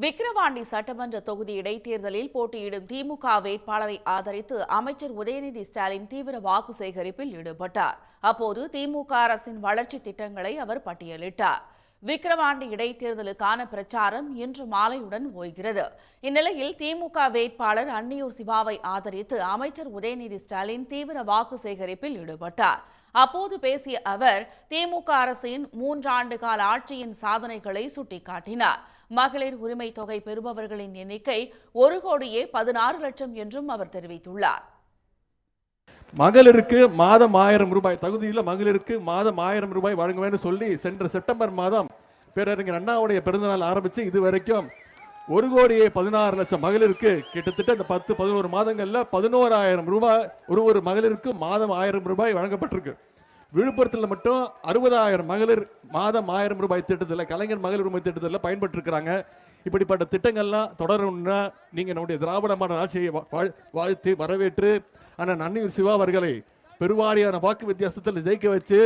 விக்கிரவாண்டி சட்டமன்ற தொகுதி இடைத்தேர்தலில் போட்டியிடும் திமுக வேட்பாளரை ஆதரித்து அமைச்சர் உதயநிதி ஸ்டாலின் தீவிர வாக்கு சேகரிப்பில் ஈடுபட்டார். அப்போது திமுக அரசின் வளர்ச்சி திட்டங்களை அவர் பட்டியலிட்டார். விக்கிரவாண்டி இடைத்தேர்தலுக்கான பிரச்சாரம் இன்று மாலையுடன் ஓய்கிறது. இந்நிலையில் திமுக வேட்பாளர் அன்னியூர் சிவாவை ஆதரித்து அமைச்சர் உதயநிதி ஸ்டாலின் தீவிர வாக்கு சேகரிப்பில் ஈடுபட்டார். அப்போது பேசிய அவர் திமுக அரசின் மூன்றாண்டு கால ஆட்சியின் சாதனைகளை சுட்டிக்காட்டினார். மகளிர் உரிமை தொகை பெறுபவர்களின் எண்ணிக்கை ஒரு கோடியே பதினாறு லட்சம் என்றும் அவர் தெரிவித்துள்ளார். மகளிருக்கு மாதம் ஆயிரம் ரூபாய் தகுதியில் மகளிருக்கு மாதம் ஆயிரம் ரூபாய் வழங்குவேன்னு சொல்லி சென்ற செப்டம்பர் மாதம் பேரறிஞர் அண்ணாவுடைய பிறந்தநாள் ஆரம்பித்து இது வரைக்கும் ஒரு கோடியே பதினாறு லட்சம் மகளிருக்கு கிட்டத்தட்ட இந்த பத்து பதினோரு மாதங்களில் பதினோராயிரம் ரூபாய் ஒரு ஒரு மகளிருக்கு மாதம் ஆயிரம் ரூபாய் வழங்கப்பட்டிருக்கு. விழுப்புரத்தில் மட்டும் அறுபதாயிரம் மகளிர் மாதம் ஆயிரம் ரூபாய் திட்டத்தில் கலைஞர் மகளிர் உரிமை திட்டத்தில் பயன்பட்டுருக்கிறாங்க. இப்படிப்பட்ட திட்டங்கள்லாம் தொடரணும்னா நீங்கள் நம்முடைய திராவிட மாடல் ஆட்சியை வா- வாழ்- வாழ்த்து வரவேற்று ஆனால் நன்னியூர் சிவா அவர்களை பெருவாரியான வாக்கு வித்தியாசத்தில் ஜெயிக்க வச்சு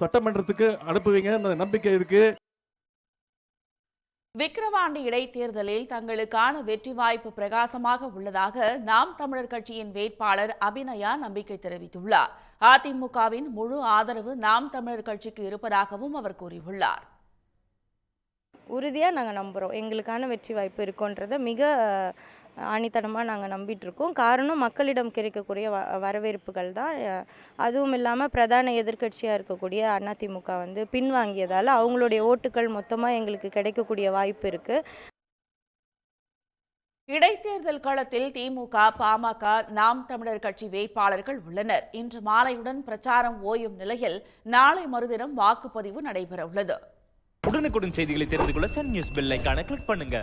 சட்டமன்றத்துக்கு அனுப்புவீங்க நம்பிக்கை இருக்குது விக்கிரவாண்டி இடைத்தேர்தலில் தங்களுக்கான வெற்றி வாய்ப்பு பிரகாசமாக உள்ளதாக நாம் தமிழர் கட்சியின் வேட்பாளர் அபிநயா நம்பிக்கை தெரிவித்துள்ளார். அதிமுகவின் முழு ஆதரவு நாம் தமிழர் கட்சிக்கு இருப்பதாகவும் அவர் கூறியுள்ளார். உறுதியாக நாங்கள் நம்புகிறோம் எங்களுக்கான வெற்றி வாய்ப்பு இருக்குன்றதை மிக ஆணித்தனமாக நாங்கள் நம்பிட்டு இருக்கோம் காரணம் மக்களிடம் கிடைக்கக்கூடிய வ வரவேற்புகள் தான். அதுவும் இல்லாமல் பிரதான எதிர்க்கட்சியாக இருக்கக்கூடிய அதிமுக வந்து பின்வாங்கியதால் அவங்களுடைய ஓட்டுகள் மொத்தமாக எங்களுக்கு கிடைக்கக்கூடிய வாய்ப்பு இருக்குது இடைத்தேர்தல் களத்தில் திமுக பாமக நாம் தமிழர் கட்சி வேட்பாளர்கள் உள்ளனர். இன்று மாலையுடன் பிரச்சாரம் ஓயும் நிலையில் நாளை மறுதினம் வாக்குப்பதிவு நடைபெறவுள்ளது. உடனுக்குடன் செய்திகளை தெரிந்து கொள்ள சன் நியூஸ் பெல் கிளிக் பண்ணுங்க.